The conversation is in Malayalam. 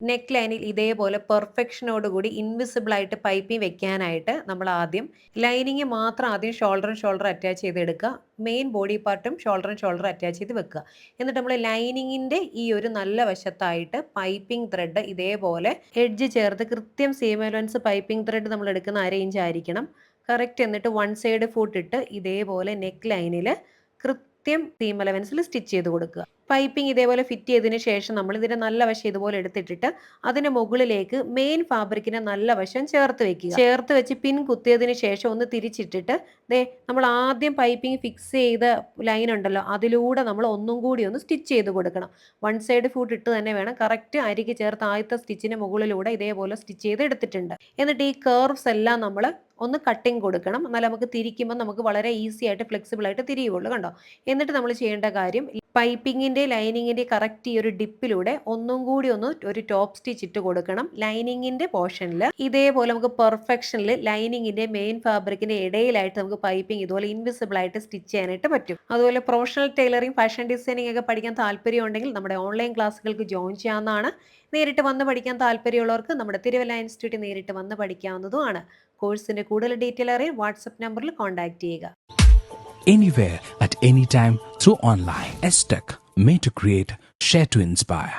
നെക്ക് ലൈനിൽ ഇതേപോലെ പെർഫെക്ഷനോടുകൂടി ഇൻവിസിബിൾ ആയിട്ട് പൈപ്പിംഗ് വെക്കാനായിട്ട് നമ്മൾ ആദ്യം ലൈനിങ് മാത്രം ആദ്യം ഷോൾഡറും ഷോൾഡർ അറ്റാച്ച് ചെയ്തെടുക്കുക മെയിൻ ബോഡി പാർട്ടും ഷോൾഡറും ഷോൾഡർ അറ്റാച്ച് ചെയ്ത് വെക്കുക. എന്നിട്ട് നമ്മൾ ലൈനിങ്ങിന്റെ ഈ ഒരു നല്ല വശത്തായിട്ട് പൈപ്പിംഗ് ത്രെഡ് ഇതേപോലെ എഡ്ജ് ചേർത്ത് കൃത്യം സീം അലവൻസ് പൈപ്പിംഗ് ത്രെഡ് നമ്മൾ എടുക്കുന്ന അരേഞ്ച് ആയിരിക്കണം. കറക്റ്റ് എന്നിട്ട് വൺ സൈഡ് ഫൂട്ടിട്ട് ഇതേപോലെ നെക്ക് ലൈനിൽ കൃത്യം സീം അലവൻസിൽ സ്റ്റിച്ച് ചെയ്ത് കൊടുക്കുക. പൈപ്പിംഗ് ഇതേപോലെ ഫിറ്റ് ചെയ്തതിന് ശേഷം നമ്മൾ ഇതിന്റെ നല്ല വശം ഇതുപോലെ എടുത്തിട്ടിട്ട് അതിന് മുകളിലേക്ക് മെയിൻ ഫാബ്രിക്കിന്റെ നല്ല വശം ചേർത്ത് വെക്കുക. ചേർത്ത് വെച്ച് പിൻ കുത്തിയതിന് ശേഷം ഒന്ന് തിരിച്ചിട്ടിട്ട് ദേ നമ്മൾ ആദ്യം പൈപ്പിംഗ് ഫിക്സ് ചെയ്ത ലൈൻ ഉണ്ടല്ലോ അതിലൂടെ നമ്മൾ ഒന്നും കൂടി ഒന്ന് സ്റ്റിച്ച് ചെയ്ത് കൊടുക്കണം. വൺ സൈഡ് ഫുട്ട് ഇട്ട് തന്നെ വേണം. കറക്റ്റ് അരിക്ക് ചേർത്ത് ആദ്യത്തെ സ്റ്റിച്ചിന് മുകളിലൂടെ ഇതേപോലെ സ്റ്റിച്ച് ചെയ്ത് എടുത്തിട്ടുണ്ട്. എന്നിട്ട് ഈ കർവ്സ് എല്ലാം നമ്മൾ ഒന്ന് കട്ടിങ് കൊടുക്കണം. എന്നാൽ നമുക്ക് തിരിക്കുമ്പോൾ നമുക്ക് വളരെ ഈസി ആയിട്ട് ഫ്ലെക്സിബിൾ ആയിട്ട് തിരിയുള്ളൂ കണ്ടോ? എന്നിട്ട് നമ്മൾ ചെയ്യേണ്ട കാര്യം പൈപ്പിങ്ങിന്റെ ലൈനിങ്ങിന്റെ കറക്റ്റ് ഈ ഒരു ഡിപ്പിലൂടെ ഒന്നും കൂടി ഒന്ന് ഒരു ടോപ്പ് സ്റ്റിച്ച് ഇട്ട് കൊടുക്കണം. ലൈനിങ്ങിന്റെ പോർഷനിൽ ഇതേപോലെ നമുക്ക് പെർഫെക്ഷനിൽ ലൈനിങ്ങിന്റെ മെയിൻ ഫാബ്രിക്കിന്റെ ഇടയിലായിട്ട് നമുക്ക് പൈപ്പിംഗ് ഇതുപോലെ ഇൻവിസിബിൾ ആയിട്ട് സ്റ്റിച്ച് ചെയ്യാനായിട്ട് പറ്റും. അതുപോലെ പ്രൊഫഷണൽ ടൈലറിംഗ് ഫാഷൻ ഡിസൈനിങ് ഒക്കെ പഠിക്കാൻ താല്പര്യം ഉണ്ടെങ്കിൽ നമ്മുടെ ഓൺലൈൻ ക്ലാസ്സുകൾക്ക് ജോയിൻ ചെയ്യാവുന്നതാണ്. നേരിട്ട് വന്ന് പഠിക്കാൻ താല്പര്യമുള്ളവർക്ക് നമ്മുടെ തിരുവല്ല ഇൻസ്റ്റിറ്റ്യൂട്ടിൽ നേരിട്ട് വന്ന് പഠിക്കാവുന്നതുമാണ് കോഴ്സിന്റെ കൂടുതൽ ഡീറ്റെയിൽ അറിയാൻ വാട്സപ്പ് നമ്പറിൽ കോൺടാക്ട് ചെയ്യുക. Anywhere at any time through online. STEC, made to create, share to inspire.